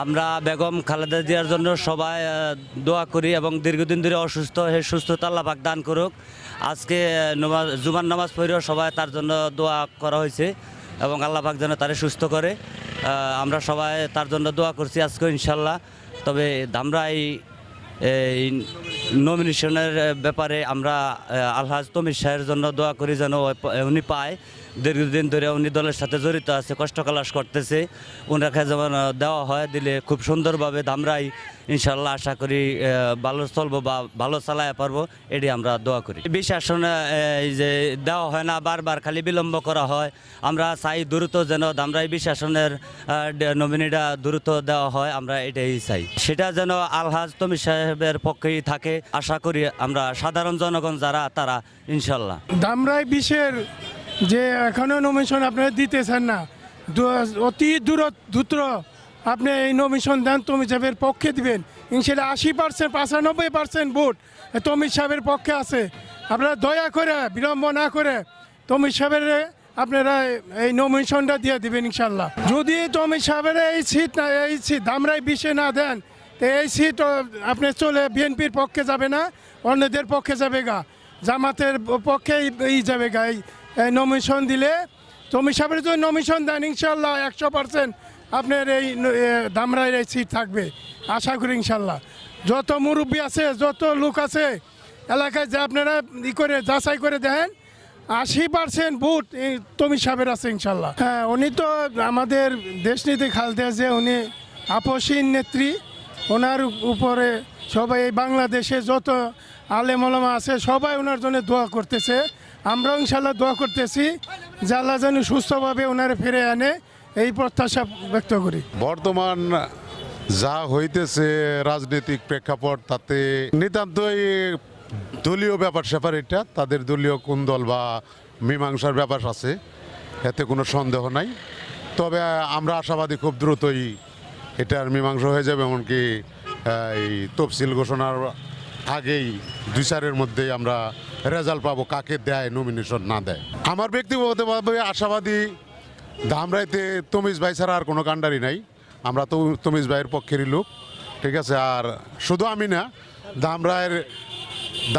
আমরা বেগম খালেদা জিয়ার জন্য সবাই দোয়া করি এবং দীর্ঘদিন ধরে অসুস্থ, হে সুস্থতা আল্লাহ পাক দান করুক। আজকে নমাজ, জুমার নামাজ পড়েও সবাই তার জন্য দোয়া করা হয়েছে এবং আল্লাহ পাক যেন তারে সুস্থ করে। আমরা সবাই তার জন্য দোয়া করছি আজকে ইনশাল্লাহ তবে আমরা এই নমিনেশনের ব্যাপারে আমরা আলহাজ তমির শাহের জন্য দোয়া করি যেন উনি পায়। দীর্ঘদিন ধরে উনি দলের সাথে জড়িত আছে, কষ্ট কালাস করতেছে। ওনাকে যেমন দেওয়া হয়, দিলে খুব সুন্দরভাবে ধামরাই ইনশাল্লাহ আশা করি ভালো চলবো বা ভালো চালায় পারব, এটি আমরা দোয়া করি। বিশ আসনে এই যে দেওয়া হয় না, বারবার খালি বিলম্ব করা হয়। আমরা চাই দ্রুত যেন ধামরাই বিশ আসনের নমিনিটা দ্রুত দেওয়া হয়, আমরা এটাই চাই। সেটা যেন আলহাজ তমি সাহেবের পক্ষেই থাকে, আশা করি আমরা সাধারণ জনগণ যারা, তারা ইনশাল্লাহ। দামরাই বিশের যে এখনও নমিশন আপনারা দিতেছেন না। অতি দূর দ্রুত আপনি এই নমিশন দেন তমি সাহেবের পক্ষে দিবেন। ইনশাল্লাহ আশি পার্সেন্ট পঁচানব্বই পার্সেন্ট ভোট তমি সাহেবের পক্ষে আছে। আপনারা দয়া করে, বিলম্ব না করে তমি সাহেবের, আপনারা এই নমিশনটা দিয়ে দিবেন ইনশাল্লাহ। যদি তমি সাহেবের এই সিট না এই সিট দামরাই বিষে না দেন, তো এই সিট আপনি চলে বিএনপির পক্ষে যাবে না, অন্যদের পক্ষে যাবে গা। জামাতের পক্ষে এই যাবে গা। এই নমিশন দিলে তুমি সাহেবের যদি নমিশন দেন ইনশাল্লাহ একশো পার্সেন্ট আপনার এই দামরাইয়ের এই সিট থাকবে। আশা করি ইনশাল্লাহ যত মুরব্বী আছে, যত লোক আছে, এলাকায় যে আপনারা ই করে, যাচাই করে দেখেন, আশি পার্সেন্ট ভোট তমি সাহেবের আছে ইনশাল্লাহ হ্যাঁ উনি তো আমাদের দেশনীতি খালতে যে উনি আপসীন নেত্রী। ওনার উপরে সবাই বাংলাদেশে যত আলেম ওলামা আছে, সবাই ওনার জন্য দোয়া করতেছে। আমরাও ইনশাল্লাহ দোয়া করতেছি যে আল্লাহ যেন সুস্থভাবে ওনারে ফিরে আনে, এই প্রত্যাশা ব্যক্ত করি। বর্তমান যা হইতেছে রাজনৈতিক প্রেক্ষাপট, তাতে নিতান্তই দলীয় ব্যাপার স্যাপার এটা, তাদের দলীয় কোন দল বা মীমাংসার ব্যাপার আছে, এতে কোনো সন্দেহ নাই। তবে আমরা আশাবাদী খুব দ্রুতই এটার মীমাংসা হয়ে যাবে, এমনকি এই তফসিল ঘোষণার আগেই দুই চারের মধ্যেই আমরা রেজাল্ট পাবো, কাকে দেয় নমিনেশন না দেয়। আমার ব্যক্তিগতভাবে আশাবাদী, ধামরাইতে তমিজ ভাই ছাড়া আর কোনো কাণ্ডারি নাই। আমরা তো তমিজ ভাইয়ের পক্ষেরই লোক, ঠিক আছে? আর শুধু আমি না ধামরায়ের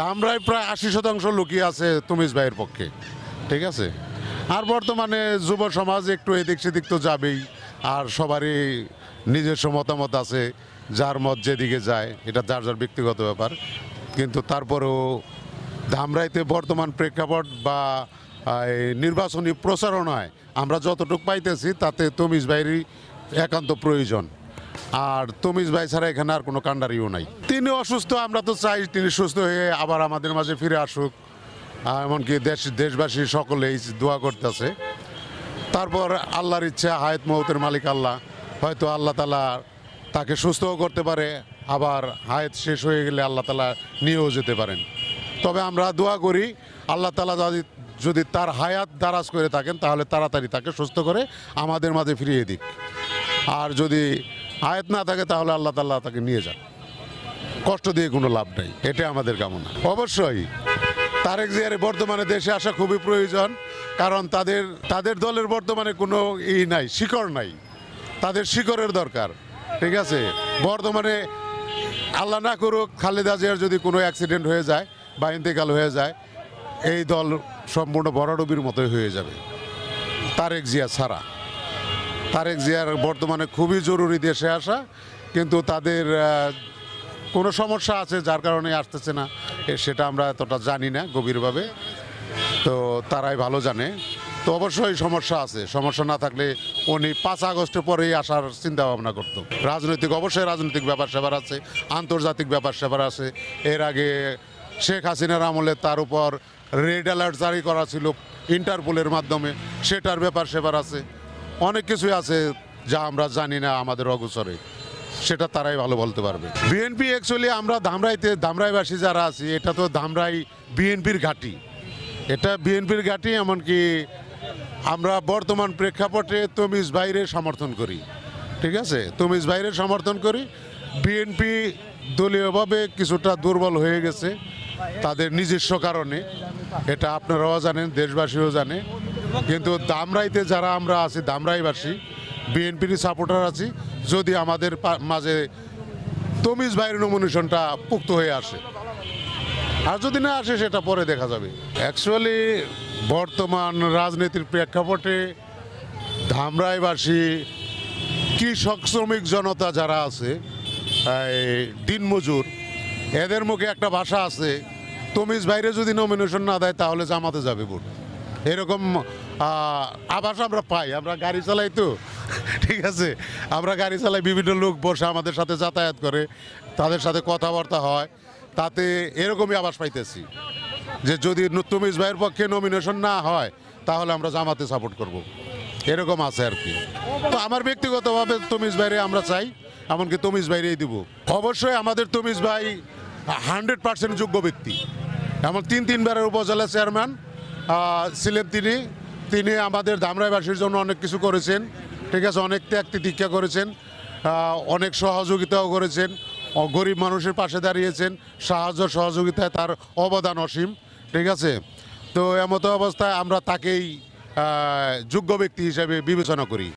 ধামরায় প্রায় আশি শতাংশ লোকই আছে তমিজ ভাইয়ের পক্ষে, ঠিক আছে? আর বর্তমানে যুব সমাজ একটু এদিক সেদিক তো যাবেই, আর সবারই নিজস্ব মতামত আছে, যার মত যেদিকে যায়, এটা যার যার ব্যক্তিগত ব্যাপার। কিন্তু তারপরেও ধামরাইতে বর্তমান প্রেক্ষাপট বা নির্বাচনী প্রচারণায় আমরা যতটুকু পাইতেছি, তাতে তমিজ ভাইয়েরই একান্ত প্রয়োজন। আর তমিজ ভাই ছাড়া এখানে আর কোনো কাণ্ডারিও নাই। তিনি অসুস্থ, আমরা তো চাই তিনি সুস্থ হয়ে আবার আমাদের মাঝে ফিরে আসুক। এমনকি দেশ, দেশবাসী সকলেই দোয়া করতেছে। তারপর আল্লাহর ইচ্ছা, হায়াত মহতের মালিক আল্লাহ। হয়তো আল্লাহ তালা তাকে সুস্থও করতে পারে, আবার হায়াত শেষ হয়ে গেলে আল্লাহ তালা নিয়েও যেতে পারেন। তবে আমরা দোয়া করি আল্লাহ তালা যদি যদি তার হায়াত দারাজ করে থাকেন, তাহলে তাড়াতাড়ি তাকে সুস্থ করে আমাদের মাঝে ফিরিয়ে দিক। আর যদি হায়াত না থাকে, তাহলে আল্লাহ তাল্লাহ তাকে নিয়ে যান। কষ্ট দিয়ে কোনো লাভ নেই এটা আমাদের কামনা। অবশ্যই, তারেক জিয়ার বর্তমানে দেশে আসা খুবই প্রয়োজন, কারণ তাদের তাদের দলের বর্তমানে কোনো ই নাই, শিকড় নাই। তাদের শিকড়ের দরকার, ঠিক আছে? বর্তমানে আল্লাহ না করুক, খালেদা জিয়ার যদি কোনো অ্যাক্সিডেন্ট হয়ে যায় বা ইন্তেকাল হয়ে যায়, এই দল সম্পূর্ণ বড়ডুবির মতোই হয়ে যাবে। তারেক জিয়া ছাড়া। তারেক জিয়ার বর্তমানে খুবই জরুরি দেশে আসা, কিন্তু তাদের কোনো সমস্যা আছে যার কারণে আসতেছে না সেটা আমরা এতটা জানি না গভীরভাবে। তো তারাই ভালো জানে। তো অবশ্যই সমস্যা আছে। সমস্যা না থাকলে উনি পাঁচ আগস্টের পরেই আসার চিন্তা ভাবনা করতো। রাজনৈতিক, অবশ্যই রাজনৈতিক ব্যাপার স্যাপার আছে, আন্তর্জাতিক ব্যাপার স্যাপার আছে। এর আগে শেখ হাসিনার আমলে তার উপর রেড অ্যালার্ট জারি করা ছিল ইন্টারপোলের মাধ্যমে। সেটার ব্যাপার সেবার আছে। অনেক কিছুই আছে যা আমরা জানি না আমাদের অগোচরে। সেটা তারাই ভালো বলতে পারবে। বিএনপি অ্যাকচুয়ালি আমরা ধামরাইতে, ধামরাইবাসী যারা আছি, এটা তো ধামরাই বিএনপির ঘাঁটি। এটা বিএনপির ঘাঁটি, এমনকি আমরা বর্তমান প্রেক্ষাপটে তমিজ বাইরে সমর্থন করি। ঠিক আছে? তমিজ বাইরে সমর্থন করি। বিএনপি দলীয়ভাবে কিছুটা দুর্বল হয়ে গেছে। তাদের নিজস্ব কারণে। এটা আপনারাও জানেন, দেশবাসীও জানে। কিন্তু দামরাইতে যারা আমরা আছি, দামরাইবাসী, বিএনপির সাপোর্টার আছি, যদি আমাদের মাঝে তমিজ ভাইয়ের নমিনেশনটা পুক্ত হয়ে আসে। আর যদি না আসে, সেটা পরে দেখা যাবে। অ্যাকচুয়ালি বর্তমান রাজনীতির প্রেক্ষাপটে ধামরাইবাসী কৃষক শ্রমিক জনতা যারা আছে দিনমজুর এদের মুখে একটা ভাষা আছে, তমিজ বাইরে যদি নমিনেশন না দেয় তাহলে জামাতে যাবে ভোট। এরকম আভাস আমরা পাই, আমরা গাড়ি চালাই তো, ঠিক আছে? আমরা গাড়ি চালাই বিভিন্ন লোক বসে আমাদের সাথে যাতায়াত করে, তাদের সাথে কথাবার্তা হয়, তাতে এরকমই আভাস পাইতেছি। যে যদি তমিজ ভাইয়ের পক্ষে নমিনেশন না হয়, তাহলে আমরা জামাতে সাপোর্ট করব। এরকম আছে আর কি। তো আমার ব্যক্তিগতভাবে তমিজ ভাইরে আমরা চাই, এমনকি তমিজ ভাইরেই দিব। অবশ্যই আমাদের তমিজ ভাই হান্ড্রেড পার্সেন্ট যোগ্য ব্যক্তি। এমন তিন তিনবারের উপজেলা চেয়ারম্যান ছিলেন তিনি। তিনি আমাদের ধামরাইবাসীর জন্য অনেক কিছু করেছেন। ঠিক আছে, অনেক ত্যাগ তিতিক্ষা করেছেন অনেক সহযোগিতাও করেছেন গরিব মানুষের পাশে দাঁড়িয়েছেন, সাহায্য সহযোগিতায় তার অবদান অসীম। ঠিক আছে, তো এমতো অবস্থায় আমরা তাকেই যোগ্য ব্যক্তি হিসেবে বিবেচনা করি।